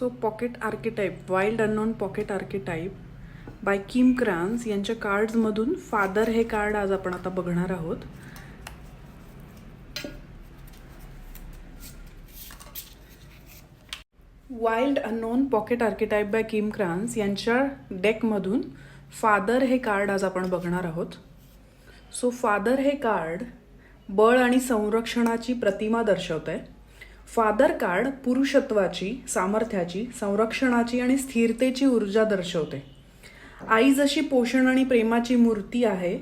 So pocket archetype wild unknown pocket archetype by Kim Krans यांच्या कार्ड्समधून father हे card आज आपण आता बघणार आहोत. Wild unknown pocket archetype by Kim Krans यांच्या डेकमधून फादर हे कार्ड आज आपण बघणार आहोत. सो फादर हे कार्ड बळ आणि संरक्षणाची प्रतिमा दर्शवत आहे फादर कार्ड पुरुषत्वाची सामर्थ्याची संरक्षणाची आणि स्थिरतेची ऊर्जा दर्शवते. आई जशी पोषण आणि प्रेमाची मूर्ती आहे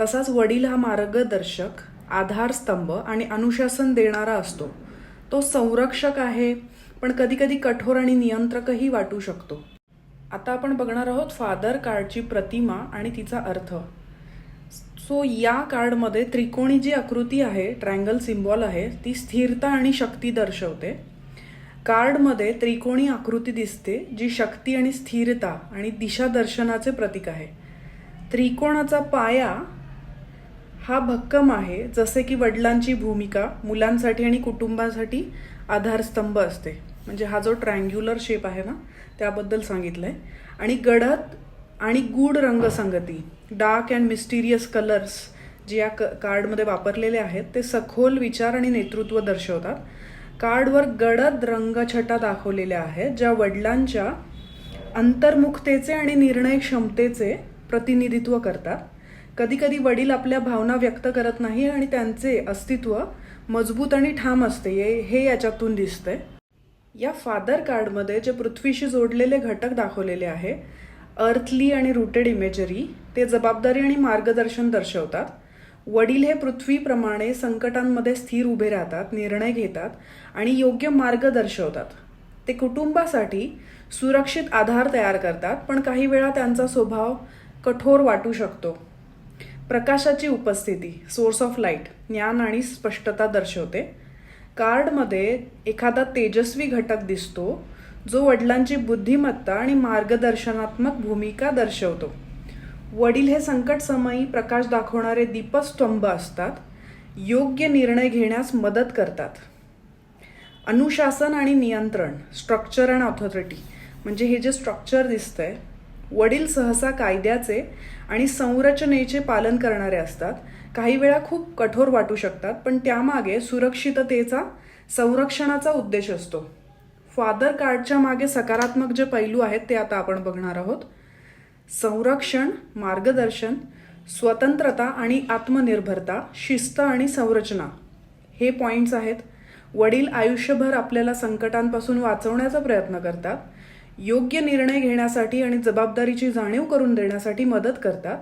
तसाच वडील हा मार्गदर्शक आधारस्तंभ आणि अनुशासन देणारा असतो. तो संरक्षक आहे पण कधीकधी कठोर आणि नियंत्रकही वाटू शकतो. आता आपण बघणार आहोत फादर कार्डची प्रतिमा आणि तिचा अर्थ. सो या कार्डमध्ये त्रिकोणी जी आकृती आहे ट्रँगल सिम्बॉल आहे ती स्थिरता आणि शक्ती दर्शवते. कार्डमध्ये त्रिकोणी आकृती दिसते जी शक्ती आणि स्थिरता आणि दिशा दर्शनाचे प्रतीक आहे. त्रिकोणाचा पाया हा भक्कम आहे जसे की वडिलांची भूमिका मुलांसाठी आणि कुटुंबासाठी आधारस्तंभ असते. म्हणजे हा जो ट्रँग्युलर शेप आहे ना त्याबद्दल सांगितलं आहे आणि गडद आणि गूढ रंगसंगती डार्क अँड मिस्टिरियस कलर्स जे या क कार्डमध्ये वापरलेले आहेत ते सखोल विचार आणि नेतृत्व दर्शवतात. कार्डवर गडद रंगछटा दाखवलेल्या आहेत ज्या वडिलांच्या अंतर्मुखतेचे आणि निर्णय क्षमतेचे प्रतिनिधित्व करतात. कधीकधी वडील आपल्या भावना व्यक्त करत नाही आणि त्यांचे अस्तित्व मजबूत आणि ठाम असते. हे- हे याच्यातून दिसतंय. या फादर कार्डमध्ये जे पृथ्वीशी जोडलेले घटक दाखवलेले आहे अर्थली आणि रुटेड इमेजरी ते जबाबदारी आणि मार्गदर्शन दर्शवतात. वडील हे पृथ्वीप्रमाणे संकटांमध्ये स्थिर उभे राहतात निर्णय घेतात आणि योग्य मार्ग दर्शवतात. ते कुटुंबासाठी सुरक्षित आधार तयार करतात पण काही वेळा त्यांचा स्वभाव कठोर वाटू शकतो. प्रकाशाची उपस्थिती सोर्स ऑफ लाइट ज्ञान आणि स्पष्टता दर्शवते. कार्डमध्ये एखादा तेजस्वी घटक दिसतो जो वडिलांची बुद्धिमत्ता आणि मार्गदर्शनात्मक भूमिका दर्शवतो. वडील हे संकट समयी प्रकाश दाखवणारे दीपस्तंभ असतात योग्य निर्णय घेण्यास मदत करतात. अनुशासन आणि नियंत्रण स्ट्रक्चर अँड ऑथॉरिटी म्हणजे हे जे स्ट्रक्चर दिसतंय वडील सहसा कायद्याचे आणि संरचनेचे पालन करणारे असतात. काही वेळा खूप कठोर वाटू शकतात पण त्यामागे सुरक्षिततेचा संरक्षणाचा उद्देश असतो. फादर कार्डच्या मागे सकारात्मक जे पैलू आहेत ते आता आपण बघणार आहोत. संरक्षण मार्गदर्शन स्वतंत्रता आणि आत्मनिर्भरता शिस्त आणि संरचना हे पॉईंट्स आहेत. वडील आयुष्यभर आपल्याला संकटांपासून वाचवण्याचा प्रयत्न करतात. योग्य निर्णय घेण्यासाठी आणि जबाबदारीची जाणीव करून देण्यासाठी मदत करतात.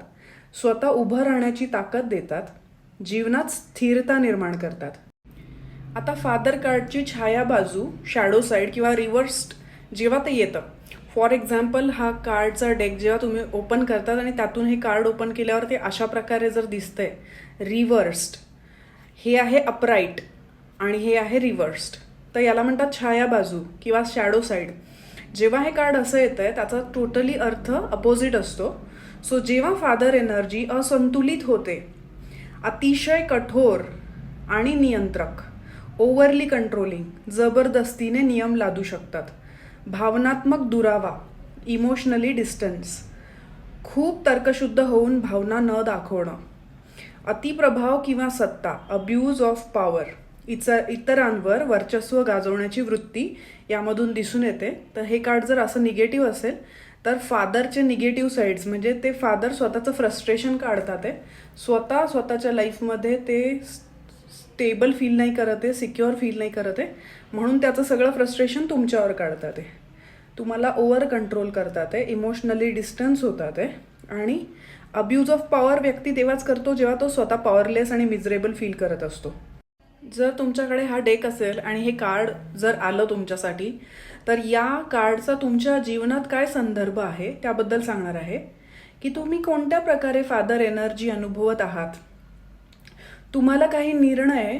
स्वतः उभं राहण्याची ताकद देतात. जीवनात स्थिरता निर्माण करतात. आता फादर कार्डची छाया बाजू शॅडो साईड किंवा रिव्हर्स्ड जेव्हा ते येतं. फॉर एक्झाम्पल हा कार्डचा डेक जेव्हा तुम्ही ओपन करतात आणि त्यातून हे कार्ड ओपन केल्यावर ते अशा प्रकारे जर दिसतंय रिव्हर्स्ड हे आहे अपराईट आणि हे आहे रिव्हर्स्ड तर याला म्हणतात छाया बाजू किंवा शॅडो साईड जेव्हा हे कार्ड असं येतं आहे त्याचा टोटली अर्थ अपोजिट असतो. सो जेव्हा फादर एनर्जी असंतुलित होते अतिशय कठोर आणि नियंत्रक. ओव्हरली कंट्रोलिंग जबरदस्तीने नियम लादू शकतात. भावनात्मक दुरावा इमोशनली डिस्टन्स खूप तर्कशुद्ध होऊन भावना न दाखवणं अतिप्रभाव किंवा सत्ता अब्यूज ऑफ पॉवर इतर इतरांवर वर्चस्व गाजवण्याची वृत्ती यामधून दिसून येते. तर हे कार्ड जर असं निगेटिव्ह असेल तर फादरचे निगेटिव्ह साईड्स म्हणजे ते फादर स्वतःचं फ्रस्ट्रेशन काढतात आहे. स्वतः स्वतःच्या लाईफमध्ये ते स्टेबल फील नाही करत आहे सिक्युअर फील नाही करत आहे. म्हणून त्याचं सगळं फ्रस्ट्रेशन तुमच्यावर काढतात आहे. तुम्हाला ओव्हर कंट्रोल करतात आहे इमोशनली डिस्टन्स होतात आहे. आणि अब्यूज ऑफ पॉवर व्यक्ती तेव्हाच करतो जेव्हा तो स्वतः पॉवरलेस आणि मिजरेबल फील करत असतो. जर तुमच्याकडे हा डेक असेल आणि हे कार्ड जर आलं तुमच्यासाठी तर या कार्डचा तुमच्या जीवनात काय संदर्भ आहे त्याबद्दल सांगणार आहे. की तुम्ही कोणत्या प्रकारे फादर एनर्जी अनुभवत आहात? तुम्हाला काही निर्णय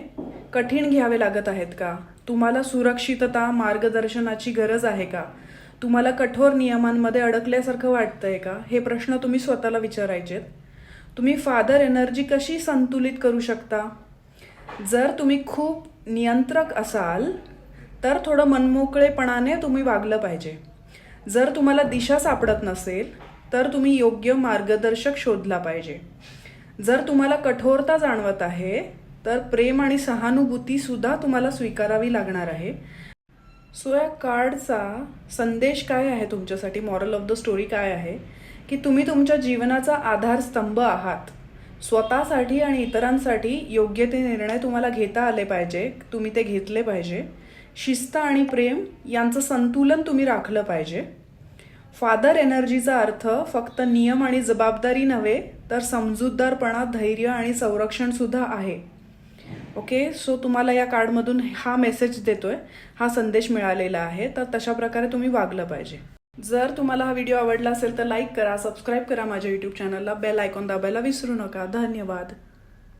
कठीण घ्यावे लागत आहेत का? तुम्हाला सुरक्षितता मार्गदर्शनाची गरज आहे का? तुम्हाला कठोर नियमांमध्ये अडकल्यासारखं वाटतंय का? हे प्रश्न तुम्ही स्वतःला विचारायचेत. तुम्ही फादर एनर्जी कशी संतुलित करू शकता? जर तुम्ही खूप नियंत्रक असाल तर थोडं मनमोकळेपणाने तुम्ही वागलं पाहिजे. जर तुम्हाला दिशा सापडत नसेल तर तुम्ही योग्य मार्गदर्शक शोधला पाहिजे. जर तुम्हाला कठोरता जाणवत आहे तर प्रेम आणि सहानुभूती सुद्धा तुम्हाला स्वीकारावी लागणार आहे. सो या कार्डचा संदेश काय आहे तुमच्यासाठी? मॉरल ऑफ द स्टोरी काय आहे? की तुम्ही तुमच्या जीवनाचा आधारस्तंभ आहात. स्वतःसाठी आणि इतरांसाठी योग्य ते निर्णय तुम्हाला घेता आले पाहिजे तुम्ही ते घेतले पाहिजे. शिस्त आणि प्रेम यांचं संतुलन तुम्ही राखलं पाहिजे. फादर एनर्जीचा अर्थ फक्त नियम आणि जबाबदारी नव्हे तर समजूतदारपणा धैर्य आणि संरक्षण सुद्धा आहे. ओके सो तुम्हाला या कार्डमधून हा मेसेज देतोय. हा संदेश मिळालेला आहे. तर तशा प्रकारे तुम्ही वागलं पाहिजे. जर तुम्हाला हा व्हिडिओ आवडला असेल तर लाईक करा सबस्क्राईब करा माझ्या यूट्यूब चॅनलला बेल आयकॉन दाबायला विसरू नका. धन्यवाद.